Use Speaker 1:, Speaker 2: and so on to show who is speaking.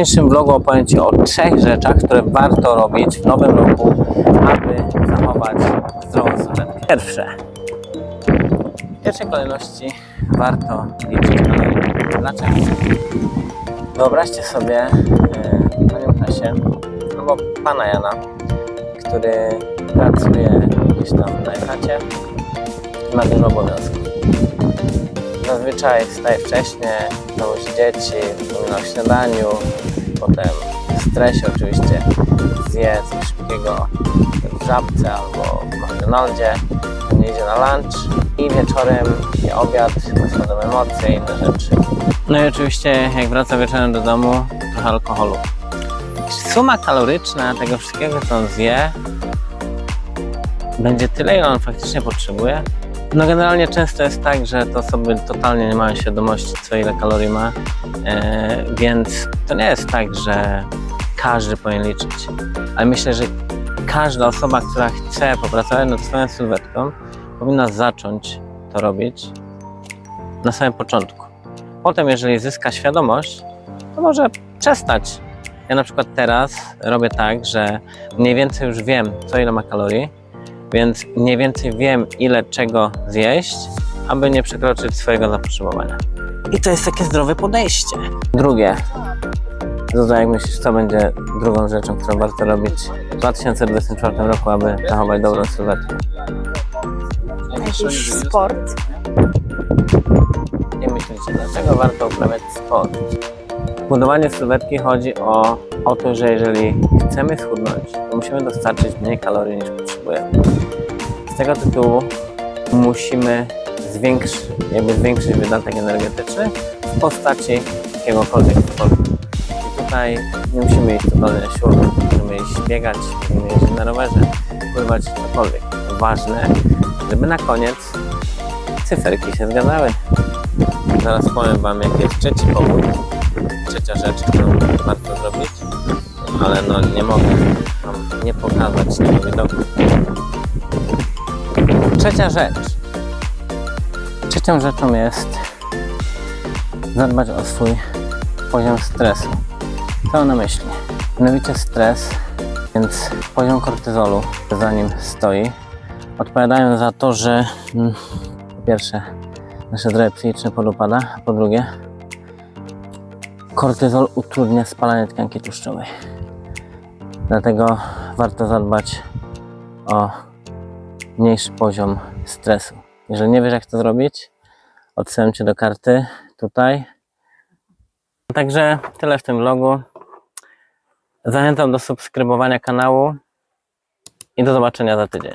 Speaker 1: W dzisiejszym vlogu opowiem Ci o trzech rzeczach, które warto robić w nowym roku, aby zachować zdrową sylwetkę. Pierwsze. W pierwszej kolejności warto liczyć kalorie. Dlaczego? Wyobraźcie sobie e, panią Kasię albo pana Jana, który pracuje gdzieś tam na etacie i ma dużo obowiązków. Zazwyczaj wstaje wcześnie, zawozi dzieci, wspomina o śniadaniu, potem w stresie oczywiście zje coś szybkiego w żabce albo w McDonaldzie, idzie na lunch i wieczorem je obiad, składam emocje i inne rzeczy. No i oczywiście jak wraca wieczorem do domu, trochę alkoholu. Suma kaloryczna tego wszystkiego, co on zje, będzie tyle, ile on faktycznie potrzebuje. No generalnie często jest tak, że te osoby totalnie nie mają świadomości, co ile kalorii ma, e, więc to nie jest tak, że każdy powinien liczyć. Ale myślę, że każda osoba, która chce popracować nad swoją sylwetką, powinna zacząć to robić na samym początku. Potem, jeżeli zyska świadomość, to może przestać. Ja na przykład teraz robię tak, że mniej więcej już wiem, co ile ma kalorii, więc mniej więcej wiem, ile czego zjeść, aby nie przekroczyć swojego zapotrzebowania. I to jest takie zdrowe podejście. Drugie. Zuza, jak myślisz, co będzie drugą rzeczą, którą warto robić w 2024 roku, aby zachować dobrą sylwetkę?
Speaker 2: Jakiś sport.
Speaker 1: Nie myślicie, dlaczego warto uprawiać sport? W budowaniu sylwetki chodzi o, o że jeżeli chcemy schudnąć, to musimy dostarczyć mniej kalorii niż potrzebujemy. Z tego tytułu musimy zwiększyć, jakby zwiększyć wydatek energetyczny w postaci jakiegokolwiek sportu. I tutaj nie musimy iść cokolwiek na siłownię, możemy iść biegać, możemy jeździć na rowerze, pływać, cokolwiek. Ważne, żeby na koniec cyferki się zgadzały. Zaraz powiem Wam, jaki jest trzeci powód, trzecia rzecz, którą warto zrobić, ale no nie mogę Wam nie pokazać tego widoku. Trzecia rzecz. Trzecią rzeczą jest zadbać o swój poziom stresu. Co mam na myśli? Mianowicie stres, więc poziom kortyzolu za nim stoi. Odpowiadają za to, że mm, po pierwsze nasze zdrowie psychiczne podupada, a po drugie kortyzol utrudnia spalanie tkanki tłuszczowej. Dlatego warto zadbać o mniejszy poziom stresu. Jeżeli nie wiesz jak to zrobić, odsyłam Cię do karty tutaj. Także tyle w tym vlogu. Zachęcam do subskrybowania kanału i do zobaczenia za tydzień.